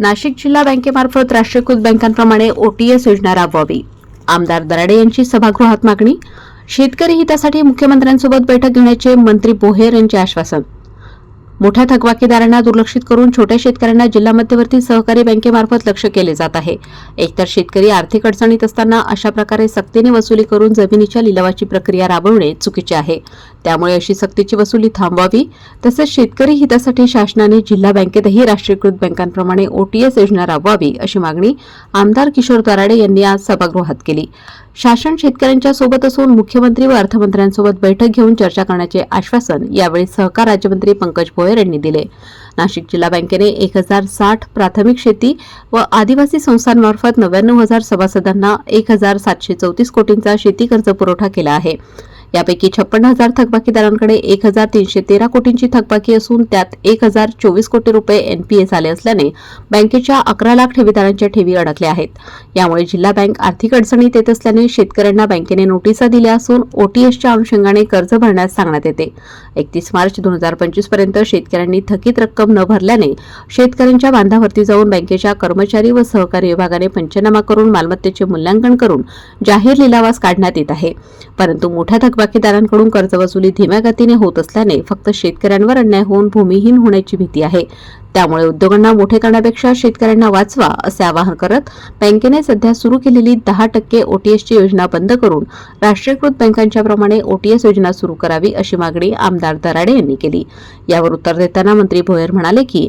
नाशिक जिल्हा बँकेमार्फत राष्ट्रीयकृत बँकांप्रमाणे ओटीएस योजना राबवावी. आमदार दराडे यांची सभागृहात मागणी. शेतकरी हितासाठी मुख्यमंत्र्यांसोबत बैठक घेण्याचे मंत्री बोहेर यांचे आश्वासन. मोठ्या थकबाकीदारांना दुर्लक्षित करून छोट्या शेतकऱ्यांना जिल्हा मध्यवर्ती सहकारी बँकेमार्फत लक्ष केले जात आहे. एकतर शेतकरी आर्थिक अडचणीत असताना अशा प्रकारे सक्तीने वसुली करून जमिनीच्या लिलावाची प्रक्रिया राबवणे चुकीचे आहे. त्यामुळे अशी सक्तीची वसुली थांबवावी तसेच शेतकरी हितासाठी शासनाने जिल्हा बँकेतही राष्ट्रीयकृत बँकांप्रमाणे ओटीएस योजना राबवावी अशी मागणी आमदार किशोर दराडे यांनी आज सभागृहात केली. शासन शेतकऱ्यांच्या सोबत असून मुख्यमंत्री व अर्थमंत्र्यांसोबत बैठक घेऊन चर्चा करण्याचे आश्वासन यावेळी सहकार राज्यमंत्री पंकज भोयर यांनी दिले. नाशिक जिल्हा बँकेने एक हजार साठ प्राथमिक शेती व आदिवासी संस्थांमार्फत नव्याण्णव हजार सभासदांना एक हजार सातशे चौतीस कोटींचा शेती कर्ज पुरवठा केला आहे. यापैकी छप्पन्न हजार थकबाकीदारांकडे एक हजार तीनशे तेरा कोटींची थकबाकी असून त्यात एक हजार चोवीस कोटी रुपये एनपीएस झाले असल्याने बँकेच्या अकरा लाख ठेवीदारांच्या ठेवी अडकल्या आहेत. यामुळे जिल्हा बँक आर्थिक अडचणीत येत असल्याने शेतकऱ्यांना बँकेने नोटिसा दिल्या असून ओटीएसच्या अनुषंगाने कर्ज भरण्यास सांगण्यात येते. एकतीस मार्च दोन हजार पंचवीसपर्यंत शेतकऱ्यांनी थकीत रक्कम न भरल्याने शेतकऱ्यांच्या बांधावरती जाऊन बँकेच्या कर्मचारी व सहकारी विभागाने पंचनामा करून मालमत्तेचे मूल्यांकन करून जाहीर लिलावास काढण्यात येत आहे. परंतु मोठ्या थकबाकीदारांकडून कर्जवसुली धीम्या गतीने होत असल्याने फक्त शेतकऱ्यांवर अन्याय होऊन भूमिहीन होण्याची भीती आहे. त्यामुळे उद्योगांना मोठे करण्यापेक्षा शेतकऱ्यांना वाचवा असे आवाहन करत बँकेने सध्या सुरू केलेली दहा टक्के ओटीएसची योजना बंद करून राष्ट्रीयकृत बँकांच्या प्रमाणे ओटीएस योजना सुरू करावी अशी मागणी आमदार दराडे यांनी केली. यावर उत्तर देताना मंत्री भोयर म्हणाले की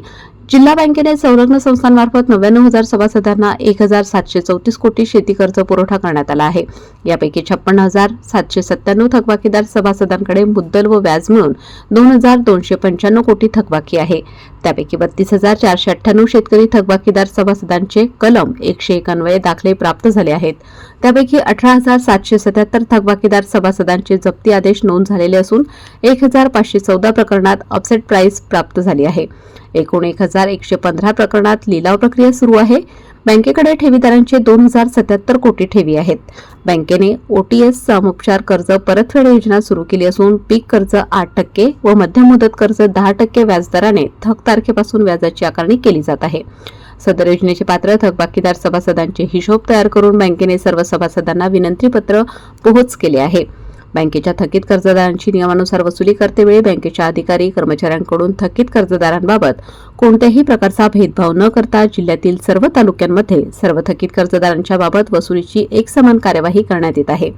जिल्हा बँकेने संलग्न संस्थांमार्फत नव्याण्णव हजार सभासदांना एक हजार सातशे चौतीस कोटी शेती कर्ज पुरवठा करण्यात आला आहे. यापैकी छप्पन्न हजार सातशे सत्त्याण्णव थकबाकीदार सभासदांकडे मुद्दल व व्याज मिळून दोन हजार दोनशे पंच्याण्णव कोटी थकबाकी आहे. त्यापैकी बत्तीस हजार चारशे अठ्ठ्याण्णव शेतकरी थकबाकीदार सभासदांचे कलम एकशे एकान्वये दाखले प्राप्त झाले आहेत. त्यापैकी अठरा हजार सातशे सत्याहत्तर थकबाकीदार सभासदांचे जप्ती आदेश नोंद झालेले असून एक हजार पाचशे चौदा प्रकरणात अपसेट प्राईस प्राप्त झाली आहे. एकूण एक हजार एकशे पंधरा प्रकरणात लिलाव प्रक्रिया सुरू आहे. बँकेकडे ठेवीदारांचे दोन हजार सत्याहत्तर कोटी ठेवी आहेत. बँकेने ओटीएस सामुपचार कर्ज परतफेड योजना सुरू केली असून पीक कर्ज आठ टक्के व मध्यम मुदत कर्ज दहा टक्के व्याजदराने थक तारखेपासून व्याजाची आकारणी केली जात आहे. सदर योजनेचे पात्र थकबाकीदार सभासदांचे हिशोब तयार करून बँकेने सर्व सभासदांना विनंतीपत्र पोहोच केले आहे. बँकेच्या थकीत कर्जदारांची नियमानुसार वसुली करतेवेळी बँकेच्या अधिकारी कर्मचाऱ्यांकडून थकीत कर्जदारांबाबत कोणत्याही प्रकारचा भेदभाव न करता जिल्ह्यातील सर्व तालुक्यांमध्ये सर्व थकीत कर्जदारांच्या बाबत वसुलीची एकसमान कार्यवाही करण्यात येत आहे.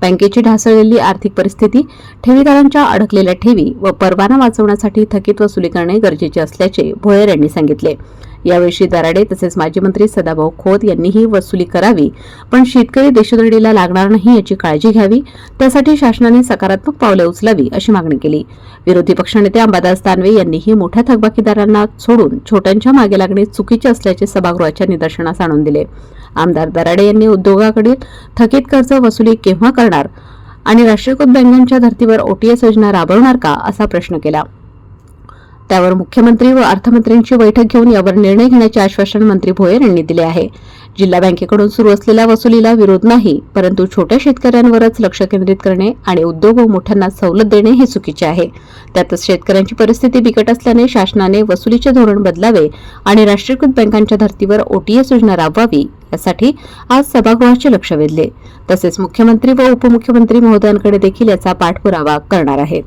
बँकेची ढासळलेली आर्थिक परिस्थिती ठेवीदारांच्या अडकलेल्या ठेवी व परवाना वाचवण्यासाठी थकीत वसुली करणे गरजेचे असल्याचे भोयर यांनी सांगितले. यावेळी श्री दराडे तसेच माजी मंत्री सदाभाऊ खोत यांनीही वसुली करावी. पण शेतकरी देशोधडीला लागणार नाही याची काळजी घ्यावी. त्यासाठी शासनाने सकारात्मक पावलं उचलावी अशी मागणी केली. विरोधी पक्षनेते अंबादास दानवे यांनीही मोठ्या थकबाकीदारांना सोडून छोट्यांच्या मागे लागणे चुकीचे असल्याचे सभागृहाच्या निदर्शनास आणून दिले. आमदार दराडे यांनी उद्योगाकडील थकीत कर्ज वसुली केव्हा करणार आणि राष्ट्रीयकृत बँकांच्या धर्तीवर ओटीएस योजना राबवणार का असा प्रश्न केला. त्यावर मुख्यमंत्री व अर्थमंत्र्यांची बैठक घेऊन यावर निर्णय घेण्याचे आश्वासन मंत्री भोयर यांनी दिले आहे. जिल्हा बँकेकडून सुरू असलेल्या वसुलीला विरोध नाही परंतु छोट्या शेतकऱ्यांवरच लक्ष केंद्रित करणे आणि उद्योग व मोठ्यांना सवलत देणे हे चुकीचे आहे. त्यातच शेतकऱ्यांची परिस्थिती बिकट असल्याने शासनाने वसुलीचे धोरण बदलावे आणि राष्ट्रीयकृत बँकांच्या धर्तीवर ओटीएस योजना राबवावी यासाठी आज सभागृहाचे लक्ष वेधले. तसेच मुख्यमंत्री व उपमुख्यमंत्री महोदयांकडे देखील याचा पाठपुरावा करणार आहेत.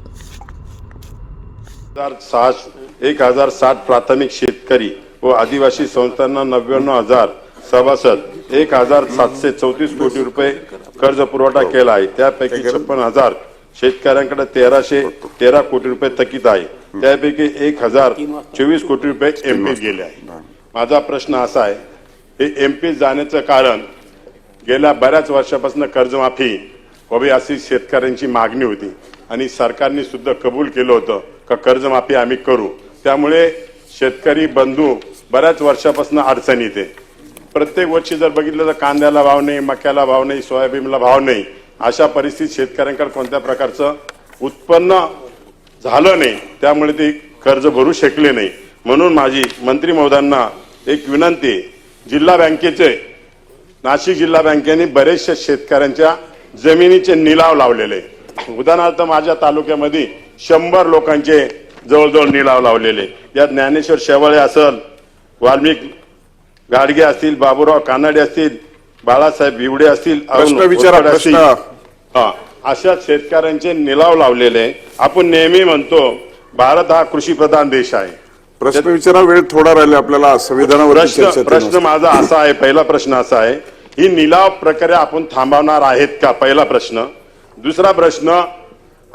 हजार एक हजार साठ प्राथमिक शेतकरी व आदिवासी संस्थांना नव्याण्णव हजार सभासद एक हजार सातशे चौतीस कोटी रुपये कर्ज पुरवठा केला आहे. त्यापैकी छप्पन हजार शेतकऱ्यांकडे तेराशे तेरा कोटी रुपये थकीत आहे. त्यापैकी एक हजार चोवीस कोटी रुपये एमपी गेले आहे. माझा प्रश्न असा आहे हे एमपी जाण्याचं कारण गेल्या बऱ्याच वर्षापासून कर्जमाफी व्हावी अशी शेतकऱ्यांची मागणी होती आणि सरकारने सुद्धा कबूल केलं होतं. का कर्जमाफी आम्ही करू? त्यामुळे शेतकरी बंधू बऱ्याच वर्षापासून अडचणीत आहे. प्रत्येक वर्षी जर बघितलं तर कांद्याला भाव नाही मक्याला भाव नाही सोयाबीनला भाव नाही. अशा परिस्थितीत शेतकऱ्यांकडे कोणत्या प्रकारचं उत्पन्न झालं नाही त्यामुळे ते कर्ज भरू शकले नाही. म्हणून माझी मंत्री महोदयांना एक विनंती आहे. जिल्हा बँकेचे नाशिक जिल्हा बँकेने बरेचशा शेतकऱ्यांच्या जमिनीचे निलाव लावलेले. उदाहरणार्थ माझ्या तालुक्यामध्ये शंभर लोकांचे जवळजवळ निलाव लावलेले. यात ज्ञानेश्वर शेवाळे असल वाल्मिक गाडगे असतील बाबूराव कानडे असतील बाळासाहेब बिवडे असतील. हा अशा शेतकऱ्यांचे निलाव लावलेले. आपण नेहमी म्हणतो भारत हा कृषी प्रधान देश आहे. प्रश्न विचारा वेळ थोडा राहिला आपल्याला संविधानावर प्रश्न प्रश्न माझा असा आहे पहिला प्रश्न असा आहे ही निलाव प्रक्रिया आपण थांबवणार आहेत का? पहिला प्रश्न. दुसरा प्रश्न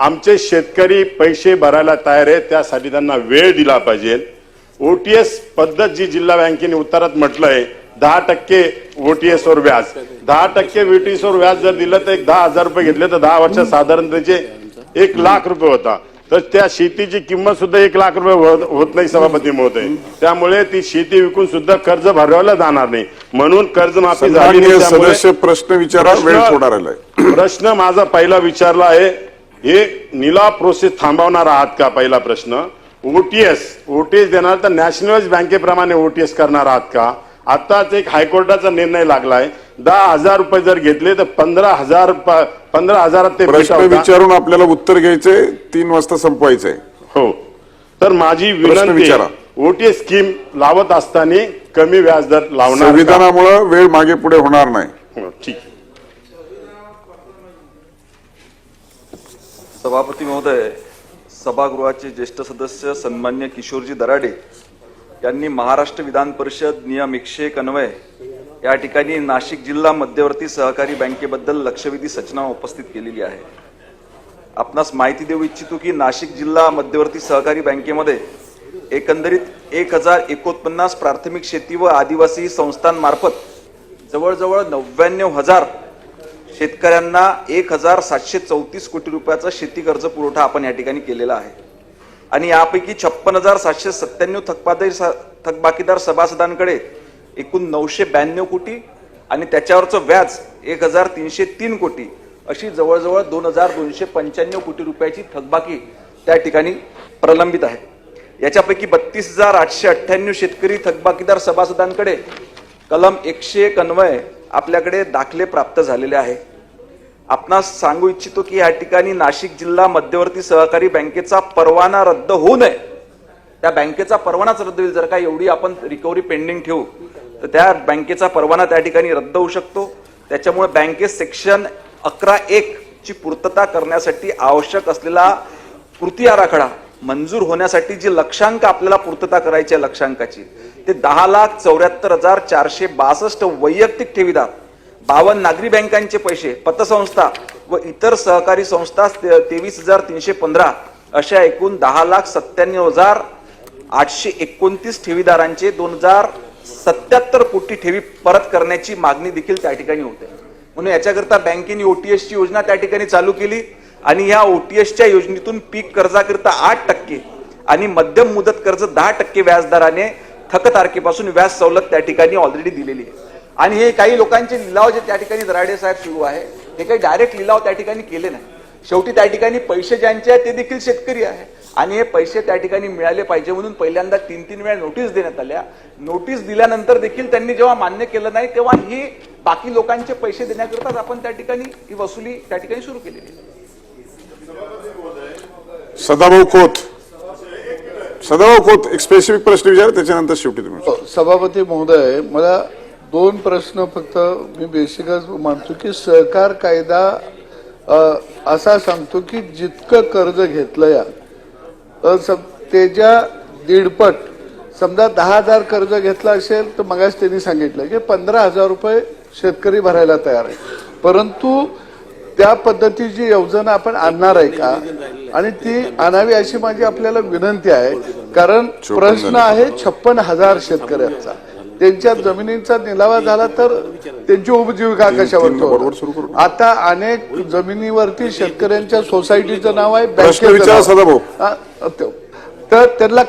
आमचे शेतकरी पैसे भरायला तयार आहेत त्यासाठी त्यांना वेळ दिला पाहिजे. ओटीएस पद्धत जी जिल्हा बँकेने उत्तरात म्हटलंय दहा टक्के ओटीएस वर व्याज. दहा टक्के ओटीएस वर व्याज जर दिलं तर एक दहा हजार रुपये घेतले तर दहा वर्षात साधारण त्याचे एक लाख रुपये होता. तर त्या शेतीची किंमत सुद्धा एक लाख रुपये होत- नाही सभापती महोदय. त्यामुळे ती शेती विकून सुद्धा कर्ज भरवायला जाणार नाही. म्हणून कर्जमाफी झाली प्रश्न विचारा प्रश्न माझा पहिला विचारला आहे हे निलाव प्रोसेस थांबवणार आहात का? पहिला प्रश्न. ओटीएस ओटीएस देणार तर नॅशनलाइज बँकेप्रमाणे ओटीएस करणार आहात का? आताच एक हायकोर्टाचा निर्णय लागलाय. दहा हजार रुपये जर घेतले तर पंधरा हजार पंधरा हजारात ते प्रश्न? विचारून आपल्याला उत्तर घ्यायचंय तीन वाजता संपवायचंय हो. तर माझी विनंती. ओटीएस स्कीम लावत असताना कमी व्याजदर लावणार का? संविधानामुळे वेळ मागे पुढे होणार नाही. हो, ठीक. सभापती महोदय सभागृहाचे ज्येष्ठ सदस्य सन्मान्य किशोरजी दराडे यांनी महाराष्ट्र विधान परिषद नियम एकशे एक अन्वय या ठिकाणी नाशिक जिल्हा मध्यवर्ती सहकारी बँकेबद्दल लक्षवेधी सूचना उपस्थित केलेली आहे. आपणास माहिती देऊ इच्छितो की नाशिक जिल्हा मध्यवर्ती सहकारी बँकेमध्ये एकंदरीत एक हजार एकोणपन्नास प्राथमिक शेती व आदिवासी संस्थांमार्फत जवळजवळ नव्याण्णव हजार शेतकऱ्यांना एक हजार सातशे चौतीस कोटी रुपयाचा शेती कर्ज पुरवठा आपण या ठिकाणी केलेला आहे. आणि यापैकी छप्पन हजार सातशे सत्त्याण्णव थकबाकी थकबाकीदार सभासदांकडे एकूण नऊशे ब्याण्णव कोटी आणि त्याच्यावरचं व्याज एक हजार तीनशे तीन कोटी अशी जवळजवळ दोन हजार दोनशे पंच्याण्णव कोटी रुपयाची थकबाकी त्या ठिकाणी प्रलंबित आहे. याच्यापैकी बत्तीस हजार आठशे अठ्ठ्याण्णव शेतकरी थकबाकीदार सभासदांकडे कलम एकशे एक अन्वय आपल्याकडे दाखले प्राप्त झालेले आहे. आपणास सांगू इच्छितो की या ठिकाणी नाशिक जिल्हा मध्यवर्ती सहकारी बँकेचा परवाना रद्द होऊ नये. त्या बँकेचा परवानाच रद्द होईल. जर का एवढी आपण रिकव्हरी पेंडिंग ठेवू तर त्या बँकेचा परवाना त्या ठिकाणी रद्द होऊ शकतो. त्याच्यामुळे बँकेत सेक्शन अकरा एक ची पूर्तता करण्यासाठी आवश्यक असलेला कृती आराखडा मंजूर होण्यासाठी जी लक्षांक आपल्याला पूर्तता करायची आहे लक्षांकाची ते दहा लाख चौऱ्याहत्तर हजार चारशे बासष्ट वैयक्तिक ठेवीदार बावन्न नागरी बँकांचे पैसे पतसंस्था व इतर सहकारी संस्था तेवीस हजार तीनशे पंधरा अशा एकूण दहा लाख सत्त्याण्णव हजार आठशे एकोणतीस ठेवीदारांचे दोन हजार सत्याहत्तर कोटी ठेवी परत करण्याची मागणी देखील त्या ठिकाणी होते. म्हणून याच्याकरता बँकेने ओटीएस ची योजना त्या ठिकाणी चालू केली आणि या ओटीएसच्या योजनेतून पीक कर्जाकरिता आठ टक्के आणि मध्यम मुदत कर्ज दहा टक्के व्याजदराने थक तारखेपासून व्याज सवलत त्या ठिकाणी ऑलरेडी दिलेली आहे. आणि हे काही लोकांचे लिलाव जे त्या ठिकाणी दराडे साहेब सुरू आहे हे काही डायरेक्ट लिलाव त्या ठिकाणी केले नाही. शेवटी त्या ठिकाणी पैसे ज्यांचे आहेत ते देखील शेतकरी आहे. आणि हे पैसे त्या ठिकाणी मिळाले पाहिजे म्हणून पहिल्यांदा तीन तीन वेळा नोटीस देण्यात आल्या. नोटीस दिल्यानंतर देखील त्यांनी जेव्हा मान्य केलं नाही तेव्हा ही बाकी लोकांचे पैसे देण्याकरताच आपण त्या ठिकाणी ही वसुली त्या ठिकाणी सुरू केलेली आहे. सदाभाऊ खोत. सदाभाऊ खोत एक स्पेसिफिक प्रश्न विचारा त्याच्यानंतर शेवटी तुम्ही. सभापती महोदय मला दोन प्रश्न फक्त मी बेसिकच मानतो की सहकार कायदा असा सांगतो की जितकं कर्ज घेतलं या त्याच्या दीडपट समजा दहा हजार कर्ज घेतलं असेल तर मगाच त्यांनी सांगितलं की पंधरा हजार रुपये शेतकरी भरायला तयार आहे. परंतु त्या पद्धतीची योजना आपण आणणार आहे का? आणि ती आणावी अशी माझी आपल्याला विनंती आहे. कारण प्रश्न आहे छप्पन हजार शेतकऱ्यांचा. त्यांच्या जमिनींचा निलावा झाला तर त्यांची उपजीविका कशावर. आता अनेक जमिनीवरती शेतकऱ्यांच्या सोसायटीचं नाव आहे बँकेचं तो- तर त्यांना